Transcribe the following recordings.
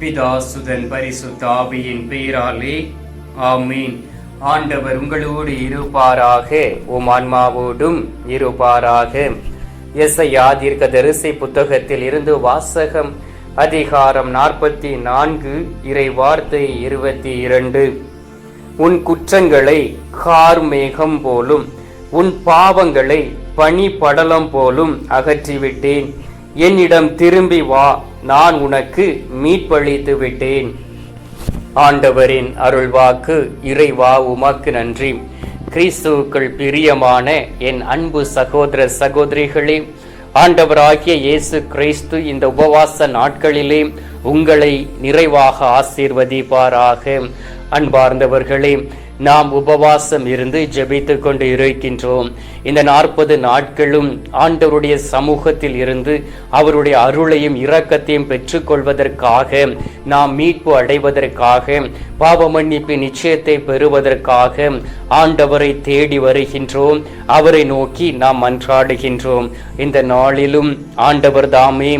பிதாசுதன் பரிசுத்தாவியின் பெயராலே ஆமீன். ஆண்டவர் உங்களோடு இருப்பாராக உம் ஆன்மாவோடும் இருப்பாராக. எஸ்ஐயா தீர்க்க தரிசி புத்தகத்தில் இருந்து வாசகம் அதிகாரம் நாற்பத்தி நான்கு இறை வார்த்தை இருபத்தி இரண்டு உன் குற்றங்களை கார் மேகம் போலும் உன் பாவங்களை பனி படலம் போலும் அகற்றிவிட்டேன். என்னிடம் திரும்பி வா நான் உனக்கு மீட்பளித்து விட்டேன். ஆண்டவரின் அருள்வாக்கு இறைவா உமக்கு நன்றி. கிறிஸ்துவுக்குள் பிரியமான என் அன்பு சகோதர சகோதரிகளே ஆண்டவராகிய இயேசு கிறிஸ்து இந்த உபவாச நாட்களிலே உங்களை நிறைவாக ஆசீர்வதிப்பாராக. அன்பார்ந்தவர்களே நாம் உபவாசம் இருந்து ஜெபித்து கொண்டு இருக்கின்றோம். இந்த நாற்பது நாட்களும் ஆண்டவருடைய சமூகத்தில் இருந்து அவருடைய அருளையும் இரக்கத்தையும் பெற்றுக்கொள்வதற்காக நாம் மீட்பு அடைவதற்காக பாவ மன்னிப்பு நிச்சயத்தை பெறுவதற்காக ஆண்டவரை தேடி வருகின்றோம். அவரை நோக்கி நாம் மன்றாடுகின்றோம் இந்த நாளிலும் ஆண்டவர் தாமே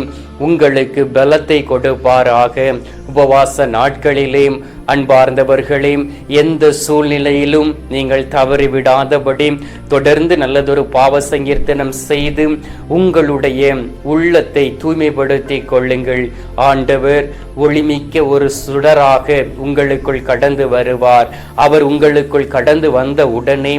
உங்களுக்கு பலத்தை கொடுப்பாராக. உபவாச நாட்களிலே அன்பார்ந்தவர்களே எந்த சூழ்நிலையிலும் நீங்கள் தவறிவிடாதபடி தொடர்ந்து நல்லதொரு பாவ சங்கீர்த்தனம் செய்து உங்களுடைய உள்ளத்தை தூய்மைப்படுத்திக் கொள்ளுங்கள். ஆண்டவர் ஒளிமிக்க ஒரு சுடராக உங்களுக்குள் கடந்து வருவார். அவர் உங்களுக்குள் கடந்து வந்த உடனே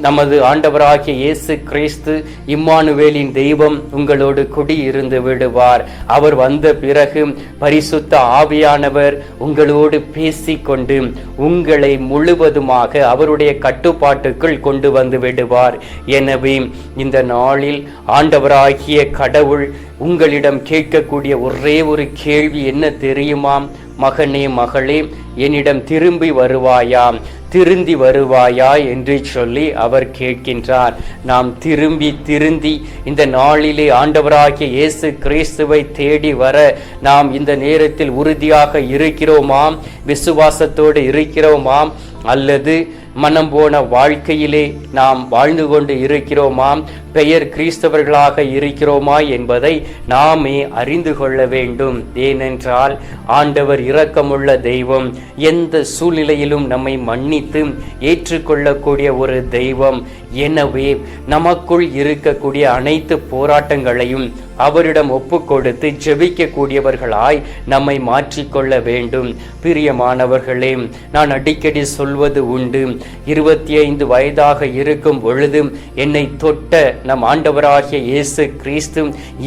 நமது ஆண்டவராகிய இயேசு கிறிஸ்து இம்மானுவேலின் தெய்வம் உங்களோடு குடி இருந்து விடுவார். அவர் வந்த பிறகு பரிசுத்த ஆவியானவர் உங்களோடு பேசிக்கொண்டு உங்களை முழுவதுமாக அவருடைய கட்டுப்பாட்டுக்குள் கொண்டு வந்து விடுவார். எனவே இந்த நாளில் ஆண்டவராகிய கடவுள் உங்களிடம் கேட்கக்கூடிய ஒரே ஒரு கேள்வி என்ன தெரியுமா? மகனே மகளே என்னிடம் திரும்பி வருவாயாம். திருந்தி வருவாயா என்று சொல்லி அவர் கேட்கின்றார். நாம் திரும்பி திருந்தி இந்த நாளிலே ஆண்டவராகிய இயேசு கிறிஸ்துவை தேடி வர நாம் இந்த நேரத்தில் உறுதியாக இருக்கிறோமாம் விசுவாசத்தோடு இருக்கிறோமாம் அல்லது மனம் போன வாழ்க்கையிலே நாம் வாழ்ந்து கொண்டு இருக்கிறோமாம் பெயர் கிறிஸ்தவர்களாக இருக்கிறோமா என்பதை நாமே அறிந்து கொள்ள வேண்டும். ஏனென்றால் ஆண்டவர் இரக்கமுள்ள தெய்வம் எந்த சூழ்நிலையிலும் நம்மை மன்னித்து ஏற்றுக்கொள்ளக்கூடிய ஒரு தெய்வம். எனவே நமக்குள் இருக்கக்கூடிய அனைத்து போராட்டங்களையும் அவரிடம் ஒப்பு கொடுத்து ஜெபிக்கக்கூடியவர்களாய் நம்மை மாற்றிக்கொள்ள வேண்டும். பிரியமானவர்களே நான் அடிக்கடி சொல்வது உண்டு. இருபத்தி ஐந்து வயதாக இருக்கும் பொழுதும் என்னை தொட்ட நம் ஆண்டவராகிய இயேசு கிறிஸ்து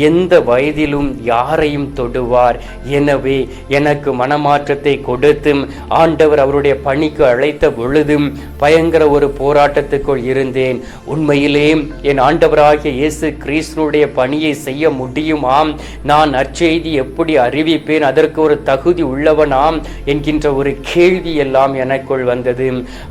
எந்த வயதிலும் யாரையும் தொடுவார். எனவே எனக்கு மனமாற்றத்தை கொடுத்தும் ஆண்டவர் அவருடைய பணிக்கு அழைத்த பொழுதும் பயங்கர ஒரு போராட்டத்துக்குள் இருந்தேன். உண்மையிலே என் ஆண்டவராகிய இயேசு கிறிஸ்துடைய பணியை செய்ய முடியுமாம்? நான் நற்செய்தி எப்படி அறிவிப்பேன்? அதற்கு ஒரு தகுதி உள்ளவனாம் என்கின்ற ஒரு கேள்வி எல்லாம் எனக்குள் வந்தது.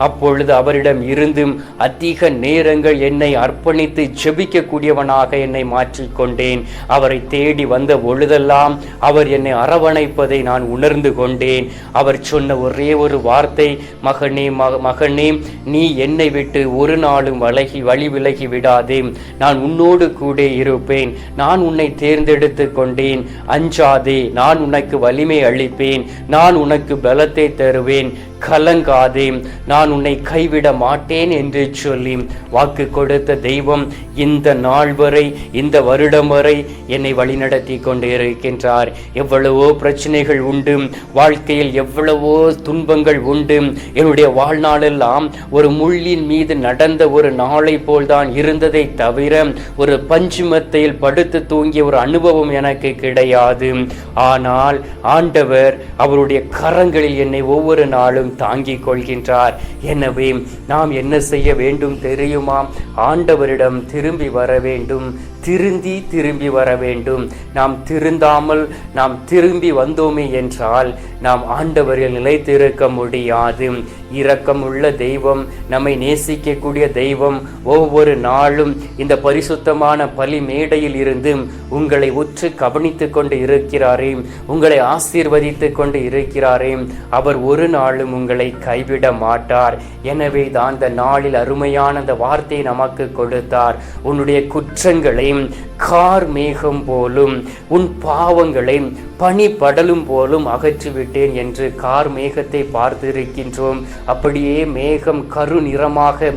அப்பொழுது அவரிடம் இருந்தும் அதிக நேரங்கள் என்னை அர்ப்பணித்து ஜெபிக்கக்கூடியவனாக என்னை மாற்றிக்கொண்டேன். அவரை தேடி வந்த பொழுதெல்லாம் அவர் என்னை அரவணைப்பதை நான் உணர்ந்து கொண்டேன். அவர் சொன்ன ஒரே ஒரு வார்த்தை மகனே மக மகனே நீ என்னை விட்டு ஒரு நாளும் வலகி வழி விலகி விடாதே. நான் உன்னோடு கூட இருப்பேன். நான் உன்னை தேர்ந்தெடுத்து கொண்டேன். அஞ்சாதே நான் உனக்கு வலிமை அளிப்பேன். நான் உனக்கு பலத்தை தருவேன். கலங்காதே நான் உன்னை கைவிட மாட்டேன் என்று சொல்லி வாக்கு கொடுத்த தெய்வம் இந்த நாள் வரை இந்த வருடம் வரை என்னை வழிநடத்தி கொண்டு இருக்கின்றார் எவ்வளவோ பிரச்சனைகள் உண்டு வாழ்க்கையில் எவ்வளவோ துன்பங்கள் உண்டு. என்னுடைய வாழ்நாளெல்லாம் ஒரு முள்ளின் மீது நடந்த ஒரு நாளை போல்தான் இருந்ததை தவிர ஒரு பஞ்சுமத்தையில் படுத்து தூங்கிய ஒரு அனுபவம் எனக்கு கிடையாது. ஆனால் ஆண்டவர் அவருடைய கரங்களில் என்னை ஒவ்வொரு நாளும் தாங்கிக் கொள்கின்றார். எனவே நாம் என்ன செய்ய வேண்டும் தெரியுமா? ஆண்டவரிடம் திரும்பி வர வேண்டும். திருந்தி திரும்பி வர வேண்டும். நாம் திருந்தாமல் நாம் திரும்பி வந்தோமே என்றால் நாம் ஆண்டவரில் நிலைத்திருக்க முடியாது. இரக்கமுள்ள தெய்வம் நம்மை நேசிக்கக்கூடிய தெய்வம் ஒவ்வொரு நாளும் இந்த பரிசுத்தமான பலி மேடையில் இருந்து உங்களை உற்று கவனித்து கொண்டு இருக்கிறாரே உங்களை ஆசீர்வதித்து கொண்டு இருக்கிறாரே அவர் ஒரு நாளும் உங்களை கைவிட மாட்டார். எனவே தான் அந்த நாளில் அருமையான அந்த வார்த்தையை நமக்கு கொடுத்தார். உன்னுடைய குற்றங்களை கார் மேகம் போலும் உன் பாவங்களை பனி படலும் போலும் அகற்றிவிட்டேன் என்று கார் மேகத்தை பார்த்திருக்கின்றோம். அப்படியே மேகம் கரு நிறமாக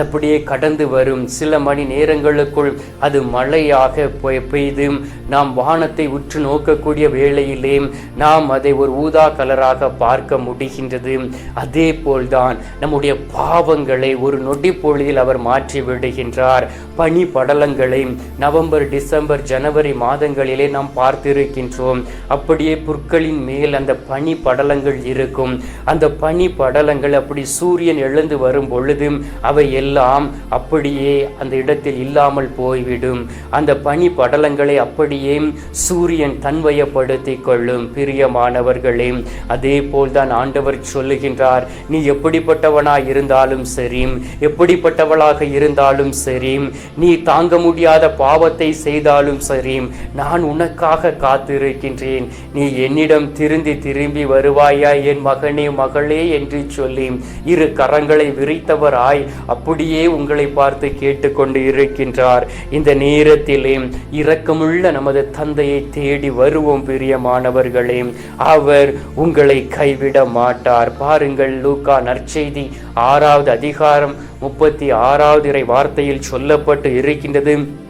அப்படியே கடந்து வரும். சில மணி நேரங்களுக்குள் அது மழையாக பெய்து நாம் வானத்தை உற்று நோக்கக்கூடிய வேளையிலே நாம் அதை ஒரு ஊதா கலராக பார்க்க முடிகின்றது. அதே போல்தான் நம்முடைய பாவங்களை ஒரு நொடி பொழுதில் அவர் மாற்றி விடுகின்றார். பனி படலங்களை நவம்பர் டிசம்பர் ஜனவரி மாதங்களிலே நாம் பார்த்திருக்கின்றோம். அப்படியே புற்களின் மேல் அந்த பனி படலங்கள் இருக்கும். அந்த பனி படலங்கள் அப்படி சூரியன் எழுந்து வரும் பொழுது அவை எல்லாம் அப்படியே அந்த இடத்தில் இல்லாமல் போய்விடும். அந்த பனி படலங்களை அப்படியே சூரியன் தன்வயப்படுத்திக் கொள்ளும். பிரியமானவர்களே அதே போல்தான் ஆண்டவர் சொல்லுகின்றார் நீ எப்படிப்பட்டவனாய் இருந்தாலும் சரி எப்படிப்பட்டவளாக இருந்தாலும் சரி நீ தாங்க முடியாத பாவத்தை செய்தாலும் சரி நான் உனக்காக காத்திருக்கின்றேன். நீ என்னிடம் திருந்தி திரும்பி வருவாயா? என் மகனே மகளே என்று சொல்லி இரு கரங்களை விரித்தவராய் அப்படியே உங்களை பார்த்து கேட்டுக்கொண்டு இருக்கின்றார். இந்த நேரத்திலே இரக்கமுள்ள நமது தந்தையை தேடி வருவோம் பிரியமானவர்களே. அவர் உங்களை கைவிட மாட்டார். பாருங்கள் லூக்கா நற்செய்தி ஆறாவது அதிகாரம் முப்பத்தி ஆறாவது இறை வார்த்தையில் சொல்லப்பட்டு இருக்கின்றது.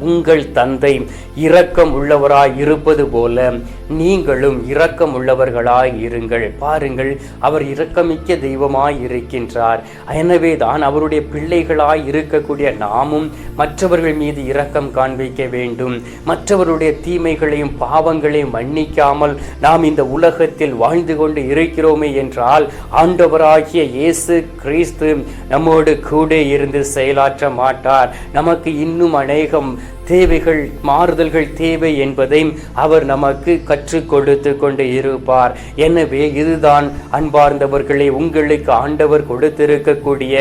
உங்கள் தந்தை இரக்கம் உள்ளவராய் இருப்பது போல நீங்களும் இரக்கம் உள்ளவர்களாய் இருங்கள். பாருங்கள் அவர் இரக்கமிக்க தெய்வமாய் இருக்கின்றார். எனவே தான் அவருடைய பிள்ளைகளாய் இருக்கக்கூடிய நாமும் மற்றவர்கள் மீது இரக்கம் காண்பிக்க வேண்டும். மற்றவருடைய தீமைகளையும் பாவங்களையும் மன்னிக்காமல் நாம் இந்த உலகத்தில் வாழ்ந்து கொண்டு இருக்கிறோமே என்றால் ஆண்டவராகிய இயேசு கிறிஸ்து நம்மோடு கூட இருந்து செயலாற்ற மாட்டார். நமக்கு இன்னும் அநேகம் தேவைகள் மாறுதல்கள் தேவை என்பதை அவர் நமக்கு கற்றுக் கொடுத்து கொண்டு இருப்பார். எனவே இதுதான் அன்பார்ந்தவர்களை உங்களுக்கு ஆண்டவர் கொடுத்திருக்கக்கூடிய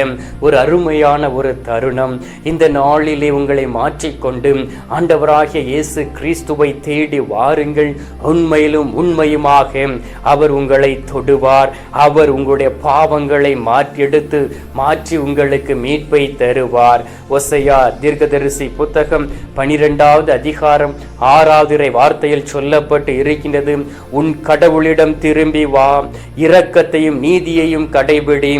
ஒரு அருமையான ஒரு தருணம். இந்த நாளிலே உங்களை மாற்றிக்கொண்டு ஆண்டவராகிய இயேசு கிறிஸ்துவை தேடி வாருங்கள். உண்மையிலும் உண்மையுமாக அவர் உங்களை தொடுவார். அவர் உங்களுடைய பாவங்களை மாற்றெடுத்து மாற்றி உங்களுக்கு மீட்பை தருவார். ஒசையா தீர்க்கதரிசி புத்தகம் பனிரெண்டாவது அதிகாரம் ஆறாவது வார்த்தையில் சொல்லப்பட்டு இருக்கின்றது. உன் கடவுளிடம் திரும்பி வா இரக்கத்தையும் நீதியையும் கடைபிடி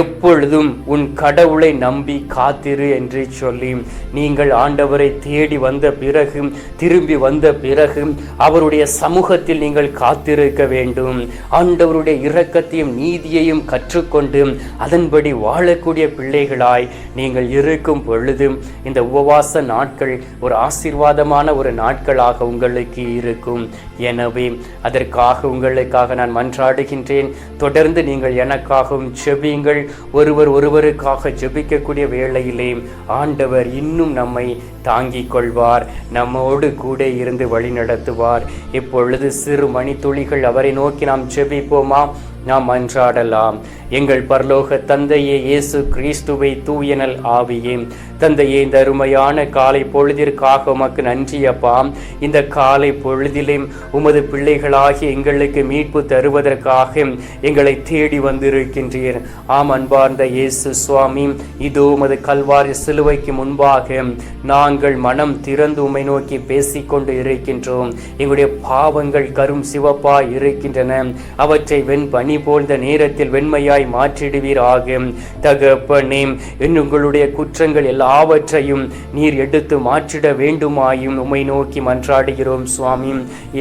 எப்பொழுதும் உன் கடவுளை நம்பி காத்திரு என்று சொல்லி. நீங்கள் ஆண்டவரை தேடி வந்த பிறகு திரும்பி வந்த பிறகு அவருடைய சமூகத்தில் நீங்கள் காத்திருக்க வேண்டும். ஆண்டவருடைய இரக்கத்தையும் நீதியையும் கற்றுக்கொண்டு அதன்படி வாழக்கூடிய பிள்ளைகளாய் நீங்கள் இருக்கும் பொழுது இந்த உபவாச நாட்கள் ஒரு ஆசீர்வாதமான ஒரு நாட்களாக உங்களுக்கு இருக்கும். எனவே அதற்காக உங்களுக்காக நான் மன்றாடுகின்றேன். தொடர்ந்து நீங்கள் எனக்காகவும் ஜெபியுங்கள். ஒருவர் ஒருவருக்காக ஜெபிக்கக்கூடிய வேளையிலே ஆண்டவர் இன்னும் நம்மை தாங்கிக் கொள்வார். நம்மோடு கூட இருந்து வழி நடத்துவார் இப்பொழுது சிறு மணித்துளிகள் அவரை நோக்கி நாம் ஜெபிப்போமா? நாம் அன்றாடலாம். எங்கள் பரலோக தந்தையே இயேசு கிறிஸ்துவை தூயனல் ஆவியே. தந்தையே இந்த அருமையான காலை பொழுதிற்காக உமக்கு நன்றி அப்பா. இந்த காலை பொழுதிலும் உமது பிள்ளைகளாகி எங்களுக்கு மீட்பு தருவதற்காக எங்களை தேடி வந்திருக்கின்றீர். ஆம் அன்பார்ந்த இயேசு சுவாமி இதோ உமது கல்வாரி சிலுவைக்கு முன்பாக நாங்கள் மனம் திறந்து உமை நோக்கி பேசிக்கொண்டு இருக்கின்றோம். எங்களுடைய பாவங்கள் கரும் சிவப்பாய் இருக்கின்றன. அவற்றை வெண் பனி போன்ற நேரத்தில் வெண்மையாய் மாற்றிடுவீர் ஆகும் தகப்பனே என் உங்களுடைய குற்றங்கள் எல்லாவற்றையும் நீர் எடுத்து மாற்றிட வேண்டுமாயும் உமை நோக்கி மன்றாடுகிறோம் சுவாமி.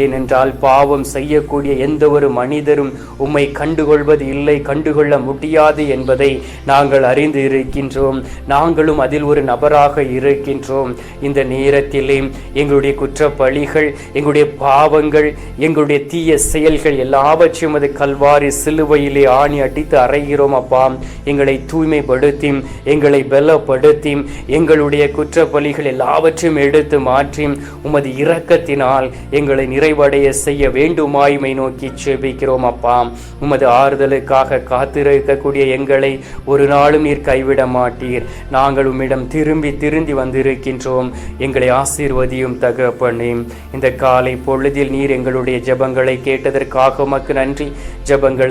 ஏனென்றால் பாவம் செய்யக்கூடிய எந்த ஒரு மனிதரும் உம்மை கண்டுகொள்வது இல்லை கண்டுகொள்ள முடியாது என்பதை நாங்கள் அறிந்து இருக்கின்றோம் நாங்களும் அதில் ஒரு நபராக இருக்கின்றோம். இந்த நேரத்திலே எங்களுடைய குற்றப்பழிகள் எங்களுடைய பாவங்கள் எங்களுடைய தீய செயல்கள் எல்லாவற்றையும் அது கல்வாரி சிலுவையிலே ஆணி அடித்து அறைகிறோம் அப்பா. எங்களை தூய்மைப்படுத்தி எங்களை பலப்படுத்தி எங்களுடைய குற்றப்பலிகள் எல்லாவற்றையும் எடுத்து மாற்றி உமது இரக்கத்தினால் எங்களை நிறைவடைய செய்ய வேண்டுமாய்மை நோக்கி செபிக்கிறோம் அப்பா. உமது ஆறுதலுக்காக காத்திருக்கக்கூடிய எங்களை ஒரு நாளும் நீர் கைவிட மாட்டீர். நாங்கள் உம்மிடம் திரும்பி திரும்பி வந்திருக்கின்றோம். எங்களை ஆசீர்வதியும் தகப்பனே. இந்த காலை பொழுதில் நீர் எங்களுடைய ஜபங்களை கேட்டதற்காக உமக்கு நன்றி. ஜபங்களை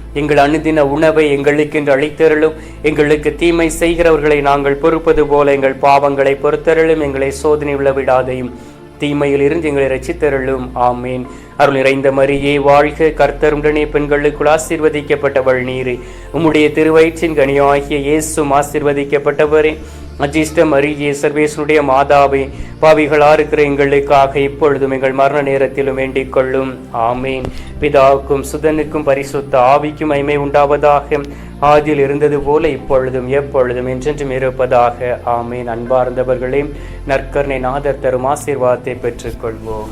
எங்கள் அனுதின உணவை எங்களுக்கென்று அளித்தருளும். எங்களுக்கு தீமை செய்கிறவர்களை நாங்கள் பொறுப்பது போல எங்கள் பாவங்களை பொறுத்தருளும். எங்களை சோதனை உள்ள விடாதையும் தீமையில் இருந்து எங்களை ரசித்தருளும் ஆமேன். அருள் நிறைந்த மரியே வாழ்க கர்த்தருடனே பெண்களுக்குள் ஆசீர்வதிக்கப்பட்டவள் நீரே. உம்முடைய திருவயிற்றின் கனியாகிய இயேசும் ஆசீர்வதிக்கப்பட்டவரே. அஜிஷ்ட மரியே சர்வேசனுடைய மாதாவே பாவிகளா இருக்கிற எங்களுக்காக இப்பொழுதும் எங்கள் மரண நேரத்திலும் வேண்டிக் கொள்ளும். ஆமேன். பிதாவுக்கும் சுதனுக்கும் பரிசுத்த ஆவிக்கும் ஐமை உண்டாவதாக. ஆதியில் இருந்தது போல இப்பொழுதும் எப்பொழுதும் என்றென்றும் இருப்பதாக. ஆமேன். அன்பார்ந்தவர்களே நற்கர்ணை நாதர் தரும் ஆசீர்வாதத்தை பெற்றுக்கொள்வோம்.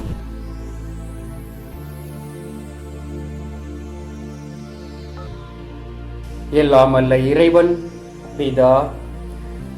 எல்லாம் அல்ல இறைவன் பிதா